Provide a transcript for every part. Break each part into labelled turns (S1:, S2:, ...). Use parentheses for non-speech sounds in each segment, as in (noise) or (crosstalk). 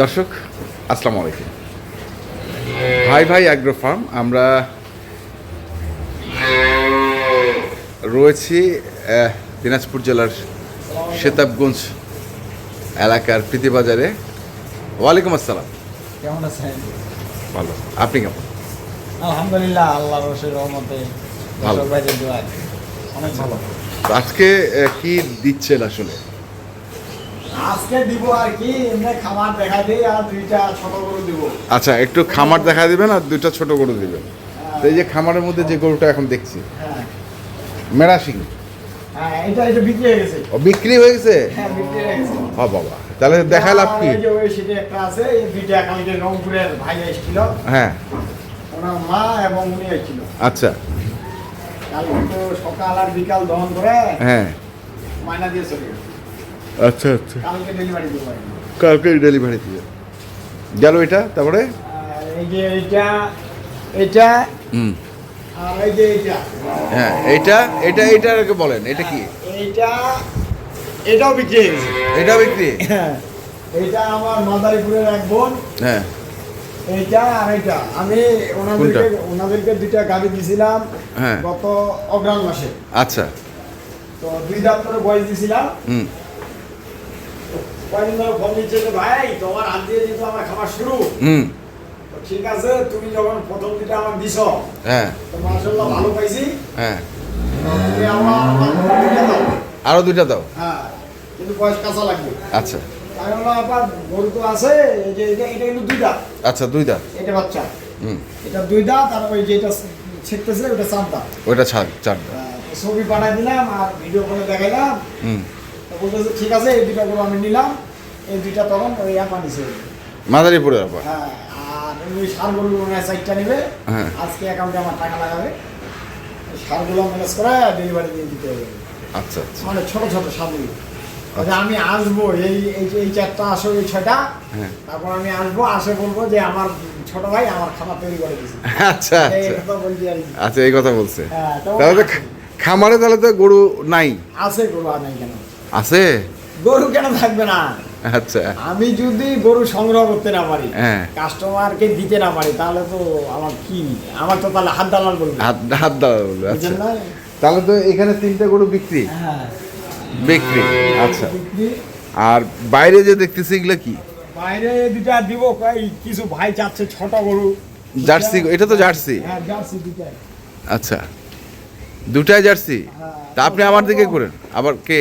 S1: দর্শক আসসালামু আলাইকুম। ভাই ভাই অ্যাগ্রো ফার্ম আমরা রয়েছি দিনাজপুর জেলার সেতাবগঞ্জ এলাকার প্রীতিবাজারে। ওয়ালাইকুম আসসালাম।
S2: কেমন আছেন?
S1: ভালো। আপনি কেমন?
S2: আলহামদুলিল্লাহ আল্লাহ রসের রহমতে।
S1: ভালো।
S2: অনেক ভালো।
S1: আজকে কি দিচ্ছেন আসলে?
S2: আজকে দিব আর কি এমনি খাবার দেখা দিই আর দুইটা ছোট গরু দিব।
S1: আচ্ছা একটু খামার দেখা দিবেন আর দুইটা ছোট গরু দিবেন। তো এই যে খামারের মধ্যে যে গরুটা এখন দেখছি।
S2: হ্যাঁ। হ্যাঁ এটা এটা বিক্রি হয়ে গেছে।
S1: ও বিক্রি হয়ে গেছে?
S2: হ্যাঁ বিক্রি হয়ে গেছে।
S1: ও বাবা। তাহলে দেখা লাভ কি?
S2: এই যে ওই সেটা একটা আছে এই দুইটা কালকে রংপুরের ভাই এসেছিল।
S1: হ্যাঁ।
S2: ওনার মা এবং উনি এসেছিল।
S1: আচ্ছা।
S2: কালকে তো সকাল আর বিকাল দহন করে
S1: হ্যাঁ।
S2: মাইনা দিয়ে চলে গেছে।
S1: আচ্ছা আচ্ছা।
S2: কালকে ডেলিভারি দিব
S1: কালকে ডেলিভারি দিয়ে গেল এটা তারপরে?
S2: এই যে এটা এটা
S1: হুম।
S2: আর এই যে এটা
S1: হ্যাঁ এইটা এটা এইটাকে বলেন এটা কি?
S2: এইটা এটাও বিক্রি হয়ে গেছে।
S1: এটা বিক্রি?
S2: হ্যাঁ, এটা আমার মাদারীপুরের এক বোন।
S1: হ্যাঁ।
S2: এইটা আর এইটা। আমি ওনাদেরকে ওনাদেরকে দুইটা গাড়ি দিয়েছিলাম
S1: হ্যাঁ।
S2: গত অগ্রাণ মাসে।
S1: আচ্ছা।
S2: তো দুই দাম করে বয়স দিয়েছিলাম
S1: হুম।
S2: কয়েকদিন ধরে ফোন দিচ্ছে যে ভাই তোমার হাত দিয়ে যেহেতু আমার খাবার শুরু।
S1: হুম।
S2: ঠিক আছে তুমি যখন প্রথম আমার দিছ
S1: হ্যাঁ।
S2: তো ভালো পাইছি।
S1: হ্যাঁ।
S2: তুমি আমার দুইটা দাও।
S1: আরও দুইটা দাও?
S2: হ্যাঁ কিন্তু কাঁচা লাগবে।
S1: আচ্ছা।
S2: আবার গরু তো আছে এই যে এটা এটা কিন্তু দুই দাঁত
S1: আচ্ছা দুই
S2: এটা বাচ্চা।
S1: হুম।
S2: এটা দুই দাঁত আর ওই যেটা ছেকতেছে ওটা চার দাঁত।
S1: দাও
S2: ছবি পাঠাই দিলাম আর ভিডিও করে দেখাইলাম।
S1: হুম।
S2: বলতেছে ঠিক আছে এই দুইটা গরু আমি নিলাম। এই দুইটা তখন ওই আপা নিছে
S1: মাদারীপুরের আবার
S2: হ্যাঁ আর ওই সার গরু চারটা নেবে।
S1: হ্যাঁ।
S2: আজকে অ্যাকাউন্টে আমার টাকা লাগাবে। সারগুলো ম্যানেজ করে ডেলিভারি দিয়ে দিতে হবে।
S1: আচ্ছা আচ্ছা।
S2: মানে ছোট ছোট সারগুলো। আচ্ছা। আমি আসব এই এই চারটা আসো এই ছয়টা।
S1: হ্যাঁ।
S2: তারপর আমি আসব আসে বলব যে আমার ছোট ভাই আমার খাবার তৈরি করে দিয়েছে।
S1: আচ্ছা
S2: এই
S1: আচ্ছা। আচ্ছা এই কথা বলছে।
S2: হ্যাঁ,
S1: তাহলে খামারে তাহলে তো গরু নাই।
S2: আছে গরু আর নাই কেন?
S1: আছে?
S2: গরু কেন থাকবে না?
S1: আচ্ছা।
S2: আমি যদি গরু সংগ্রহ করতে না পারি
S1: হ্যাঁ।
S2: কাস্টমারকে দিতে না পারি তাহলে তো আমার কি আমার তো তাহলে হাত দালাল বলবে।
S1: হাত দেওয়া বলবে আচ্ছা। তাহলে তো এখানে তিনটা গরু বিক্রি?
S2: হ্যাঁ।
S1: বিক্রি আচ্ছা। আর বাইরে যে দেখতেছি এগুলো কি?
S2: বাইরে দুটা দিব কই কিছু ভাই চাচ্ছে ছোট গরু।
S1: জার্সি এটা তো জার্সি?
S2: হ্যাঁ জার্সি
S1: আচ্ছা। দুটাই জার্সি?
S2: হ্যাঁ।
S1: তা আপনি আমার দিকে করেন আবার কে?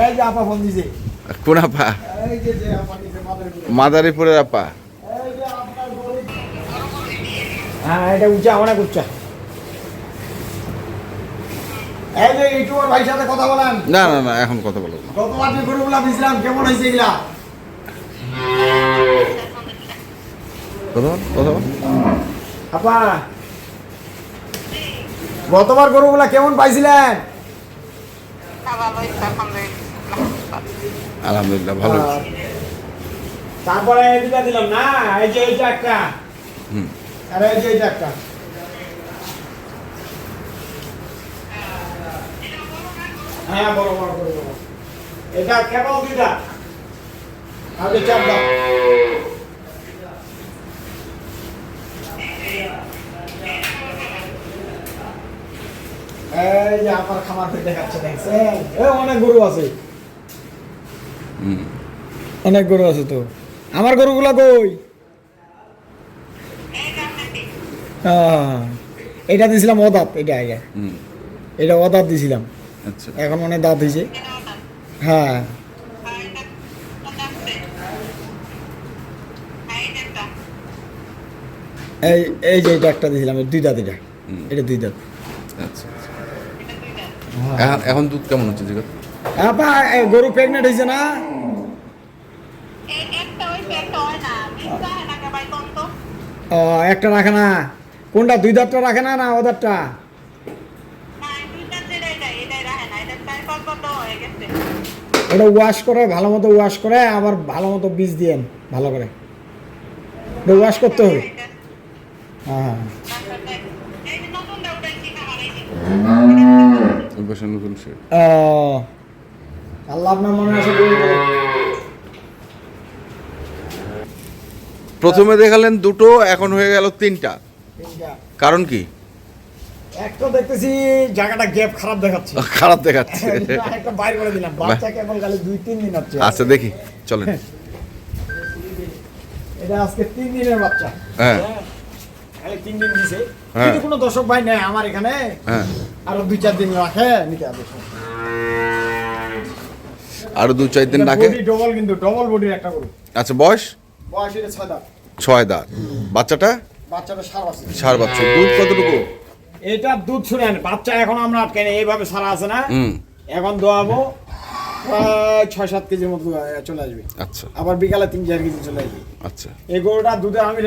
S2: এই যে আপা ফোন দিছে।
S1: কোন আপা?
S2: এই যে যে আপা দিছে মাদারীপুরে।
S1: মাদারীপুরের আপা।
S2: এই যে আপনার গরু। হ্যাঁ এটা উঁচা অনেক উঁচা। এই যে ইউটিউবার ভাইয়ের সাথে কথা বলেন।
S1: না না না এখন কথা বলব না।
S2: গরুগুলা কেমন হয়েছে এগুলা?
S1: কথা কথা
S2: আপা গতবার গরুগুলা কেমন পাইছিলেন?
S1: আলহামদুলিল্লাহ। ভালো।
S2: তারপরে এইটা দিলাম না এই যে এইটা একটা।
S1: হুম।
S2: আর এই যে এইটা একটা। হ্যাঁ বড় বড় বড় বড়। এটা কেবল দুইটা। আর এই চারটা এই যে আপনার খামার দেখাচ্ছে দেখছেন? এ অনেক গরু আছে। অনেক গরু আছে তো। আমার গরুগুলা কই? এটা দিছিলাম অদাত এটা আগে। এটা অদাত দিছিলাম।
S1: আচ্ছা।
S2: এখন মানে দাঁত হয়েছে হ্যাঁ। এই এই যে এটা একটা দিছিলাম দুই দাঁত এটা। এটা দুই দাঁত।
S1: আচ্ছা আচ্ছা। এখন এখন দুধ কেমন হচ্ছে জিগত
S2: গরু প্রেগনেন্ট হয়েছে না? ও, একটা রাখে না। কোনটা দুই দাঁতটা রাখে না না ও দাঁতটা? ওটা ওয়াশ করে ভালো মতো ওয়াশ করে আবার ভালো মতো বীজ দিয়েন ভালো করে। ওটা ওয়াশ করতে হবে। হ্যাঁ। আল্লাহ আপনার মনে আছে গরু বলে।
S1: প্রথমে দেখালেন দুটো এখন হয়ে গেল তিনটা। কারণ কি?
S2: একটা দেখতেছি জায়গাটা গ্যাপ খারাপ দেখাচ্ছে। (laughs)
S1: খারাপ দেখাচ্ছে। (laughs)
S2: একটা বাইর করে দিলাম। বাচ্চা কেবল গেলে দুই তিন দিন হচ্ছে।
S1: আচ্ছা দেখি। চলেন। (laughs)
S2: এটা আজকে তিন দিনের বাচ্চা।
S1: হ্যাঁ।
S2: খালি তিন দিন দিছে।
S1: হ্যাঁ।
S2: যদি কোনো দর্শক ভাই নেয় আমার এখানে।
S1: হ্যাঁ।
S2: আরও দুই চার দিন রাখে নিতে হবে।
S1: আরও দু চার দিন রাখে?
S2: ডবল কিন্তু ডবল বডির একটা গরু।
S1: আচ্ছা বয়স?
S2: ছয় দাঁত।
S1: বাচ্চাটা?
S2: বাচ্চাটা সার
S1: বাচ্চা। দুধ কতটুকু?
S2: এটা দুধ শুনেন বাচ্চা এখন আমরা আটকাই না এইভাবে সারা আছে না? এখন দোয়াবো প্রায় ছয় সাত কেজির মতো চলে আসবে।
S1: আচ্ছা।
S2: আবার বিকালে তিন চার কেজি চলে আসবে।
S1: আচ্ছা।
S2: এই গরুটা দুধে আমি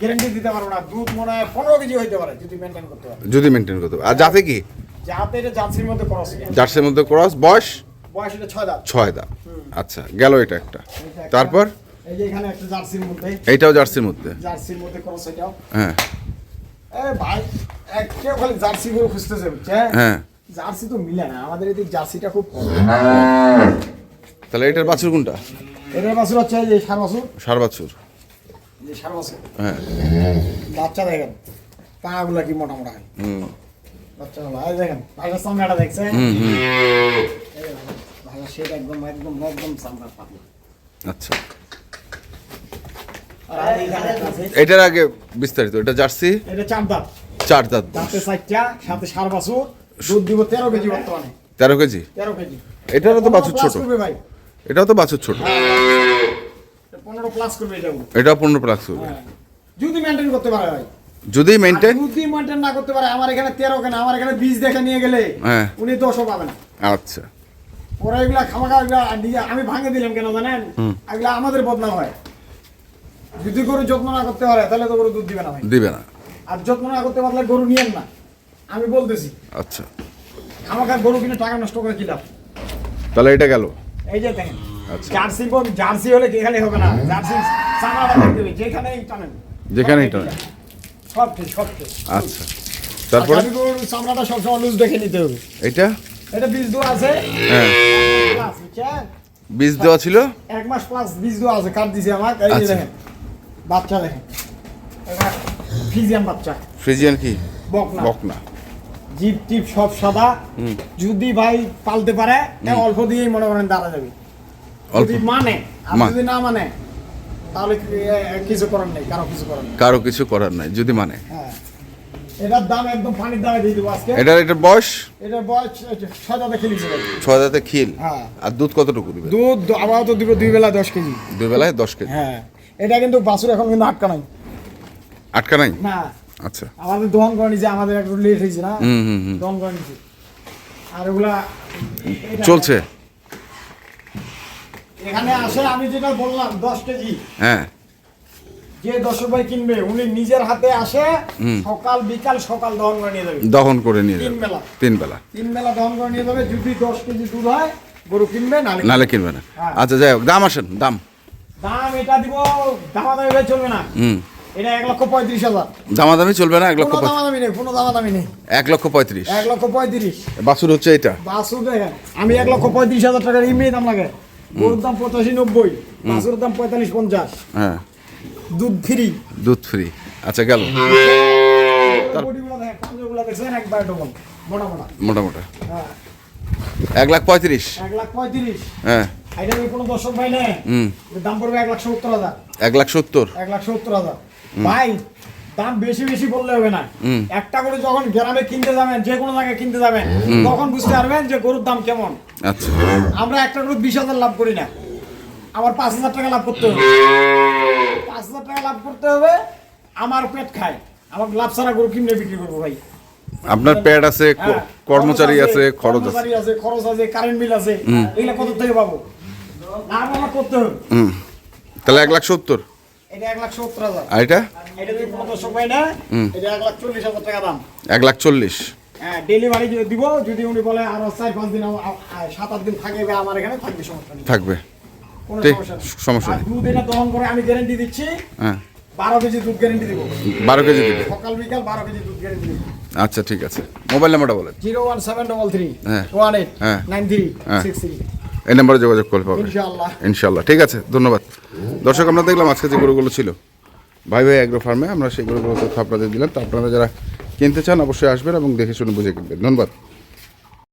S2: গ্যারেন্টি দিতে পারব না। দুধ মনে হয় পনেরো কেজি হইতে পারে যদি মেনটেন করতে পারে।
S1: যদি মেনটেন করতে হবে। আর যাতে কি?
S2: যাতে এটা জার্সির মধ্যে খরচ
S1: জার্সির মধ্যে ক্রস বয়স?
S2: বয়স এটা ছয় দাঁত।
S1: ছয় দাঁত। আচ্ছা গেল এটা একটা- তারপর?
S2: এই যে এখানে একটা জার্সির মধ্যে।
S1: এইটাও জার্সির মধ্যে?
S2: জার্সির মধ্যে খরচ এটাও
S1: হ্যাঁ।
S2: এ ভাই এক কেউ খালি জার্সি গরু খুঁজতেছে
S1: হ্যাঁ।
S2: জার্সি তো মিলে না আমাদের এদিকে জার্সিটা খুব কম।
S1: তাহলে এটার বাছুর কোনটা?
S2: এটার বাছুর হচ্ছে এই যে সার বাছুর।
S1: সার বাছুর।
S2: এই সার বাছুর।
S1: হ্যাঁ।
S2: বাচ্চা দেখেন পাগুলা কি মোটা মোটা হয়।
S1: হুম।
S2: দেখেন ভাইয়ের সামনেটা দেখছেন?
S1: হুম হুম।
S2: ভাইয়ের সেটা একদম একদম একদম সামনে পাতলা
S1: আচ্ছা
S2: আর এইখানে একটা আছে,
S1: এটার আগে বিস্তারিত এটা জার্সি?
S2: এটা চার দাঁত।
S1: চার দাঁত।
S2: দাঁতে চারটা সাথে সার বাছুর দুধ দিব তেরো কেজি বর্তমানে।
S1: তেরো কেজি?
S2: তেরো কেজি।
S1: এটারও তো বাছুর ছোট।
S2: করবে
S1: এটাও তো বাছুর ছোট।
S2: পনেরো প্লাস করবে এটা
S1: এটাও পনেরো প্লাস হবে
S2: হ্যাঁ। যদি মেনটেন করতে পারে ভাই।
S1: যদি মেনটেন
S2: যদি মেনটেন না করতে পারে আমার এখানে তেরো কেন আমার এখানে বীজ দেখে নিয়ে গেলে
S1: হ্যাঁ।
S2: উনি দশও পাবে না।
S1: আচ্ছা।
S2: ওরা এগুলা খামাখা এগুলা আমি ভাঙে দিলাম কেন জানেন? এগুলা আমাদের বদনাম হয়। যদি গরু যত্ন না করতে পারে তাহলে তো গরু দুধ দিবে না ভাই।
S1: দিবে না।
S2: আর যত্ন না করতে পারলে গরু নিয়েন না। আমি বলতেছি
S1: আচ্ছা।
S2: আমাকে গরু কিনে টাকা নষ্ট করে কিলাম
S1: তাহলে এটা গেল?
S2: এই যে দেখেন
S1: আচ্ছা।
S2: জার্সি বোন জার্সি হলে এখানে হবে না? জার্সি চামড়াটা দেখতে হবে যেখানেই টানেন।
S1: যেখানেই টানেন।
S2: সব ঠিক সব ঠিক
S1: আচ্ছা। তারপরে?
S2: আর গরুর চামড়াটা সবসময় লুজ দেখে নিতে হবে।
S1: এটা?
S2: এটা বীজ দেওয়া আছে।
S1: হ্যাঁ। বীজ দেওয়া ছিল?
S2: এক মাস প্লাস বীজ দেওয়া আছে কাট দিছে আমার এই যে
S1: আচ্ছা।
S2: দেখেন। বাচ্চা দেখেন। এটা ফিজিয়ান বাচ্চা।
S1: ফ্রিজিয়ান কি?
S2: বকনা।
S1: বকনা।
S2: জিপ টিপ সব সাদা। যদি ভাই পালতে পারে অল্প দিয়েই মনে করেন দাঁড়া যাবে।
S1: অল্প।
S2: যদি মানে আর যদি না মানে তাহলে কিছু করার নেই কারও কিছু করার নেই।
S1: কারও কিছু করার নাই যদি মানে।
S2: হ্যাঁ। এটার দাম একদম পানির দামে দিয়ে দেবো আজকে।
S1: এটার এটার বয়স?
S2: এটার বয়স ছয় খেলেছে ভাই।
S1: ছয় দাঁতে খিল?
S2: হ্যাঁ।
S1: আর দুধ কতটুকু দিবে
S2: দুধ আপাতত দিব দুই বেলা দশ কেজি।
S1: দুই বেলায় দশ কেজি।
S2: হ্যাঁ। এটা কিন্তু বাছুর এখন কিন্তু আটকা নাই।
S1: আটকা নাই?
S2: না।
S1: আচ্ছা।
S2: আমাদের দহন করে নিছে আমাদের একটু লেট হয়েছে না? দহন করে আর ওগুলা
S1: চলছে।
S2: এখানে আসে আমি যেটা বললাম দশ কেজি।
S1: হ্যাঁ।
S2: যে দর্শক ভাই কিনবে উনি নিজের হাতে আসে সকাল বিকাল সকাল দহন করে নিয়ে যাবে।
S1: দহন করে নিয়ে যাবে।
S2: তিন বেলা।
S1: তিন বেলা।
S2: তিন বেলা দহন করে নিয়ে যাবে যদি দশ কেজি দুধ হয় গরু কিনবে নালে
S1: নালে কিনবে না।
S2: হ্যাঁ।
S1: আচ্ছা যাই হোক দাম আসেন দাম।
S2: দাম এটা দিব দামাদামি ভাই চলবে না।
S1: হুম।
S2: এটা এক লক্ষ পঁয়ত্রিশ হাজার।
S1: দামাদামি চলবে না এক লক্ষ
S2: দামাদামি নেই কোনো দামাদামি নেই।
S1: এক লক্ষ পঁয়ত্রিশ।
S2: এক লক্ষ পঁয়ত্রিশ।
S1: বাছুর হচ্ছে এটা?
S2: বাসুর দেখেন আমি এক লক্ষ পঁয়ত্রিশ হাজার টাকার এমনি দাম লাগে। গরুর দাম পঁচাশি নব্বই বাসুর দাম পঁয়তাল্লিশ পঞ্চাশ।
S1: হ্যাঁ।
S2: দুধ ফ্রি।
S1: দুধ ফ্রি। আচ্ছা গেল। মোটামোটা
S2: হ্যাঁ।
S1: এক লাখ পঁয়ত্রিশ।
S2: এক লাখ পঁয়ত্রিশ।
S1: হ্যাঁ।
S2: এটা কোনো দর্শক ভাই নেই। দাম পড়বে এক লাখ সত্তর হাজার।
S1: এক লাখ সত্তর?
S2: এক লাখ সত্তর হাজার। ভাই দাম বেশি বেশি বললে হবে না। একটা করে যখন গ্রামে কিনতে যাবেন যে কোনো জায়গায় কিনতে যাবেন তখন বুঝতে পারবেন যে গরুর দাম কেমন।
S1: আচ্ছা।
S2: আমরা একটা গরু বিশ হাজার লাভ করি না। আমার পাঁচ হাজার টাকা লাভ করতে হবে। পাঁচ হাজার টাকা লাভ করতে হবে আমার পেট খায়। আমার লাভ ছাড়া গরু কিনে বিক্রি করব ভাই।
S1: আপনার প্যাড আছে কর্মচারী আছে খরচ আছে।
S2: খরচ আছে কারেন্ট বিল আছে। এগুলো কত থেকে পাবো?
S1: হুম। তাহলে এক লাখ সত্তর।
S2: এক লাখ
S1: আর এটা?
S2: এক চল্লিশ
S1: চল্লিশ।
S2: হ্যাঁ ডেলিভারি দিব যদি উনি বলে আরও চার পাঁচ দিন সাত আট দিন থাকবে আমার এখানে থাকবে সমস্যা নেই।
S1: থাকবে।
S2: কোনো
S1: ঠিক,
S2: সমস্যা নেই।
S1: সমস্যা
S2: আর
S1: নেই।
S2: দুধ এটা দহন করে আমি গ্যারেন্টি দিচ্ছি
S1: হ্যাঁ।
S2: বারো কেজি দুধ গ্যারেন্টি দিব।
S1: বারো কেজি দিবে
S2: সকাল বিকাল বারো কেজি দুধ গ্যারেন্টি দিব।
S1: আচ্ছা ঠিক আছে। মোবাইল নাম্বারটা বলেন।
S2: Zero one seven double three
S1: হ্যাঁ।
S2: ওয়ান এইট
S1: হ্যাঁ।
S2: Nine three. Six three.
S1: এই নাম্বারে যোগাযোগ করে পাবে ইনশাল্লাহ ঠিক আছে ধন্যবাদ। দর্শক আমরা দেখলাম আজকে যে গরুগুলো ছিল। ভাই ভাই অ্যাগ্রো ফার্মে আমরা সেই গরুগুলো তথ্য আপনাদের দিলাম। তো আপনারা যারা কিনতে চান অবশ্যই আসবেন এবং দেখে শুনে বুঝে কিনবেন। ধন্যবাদ।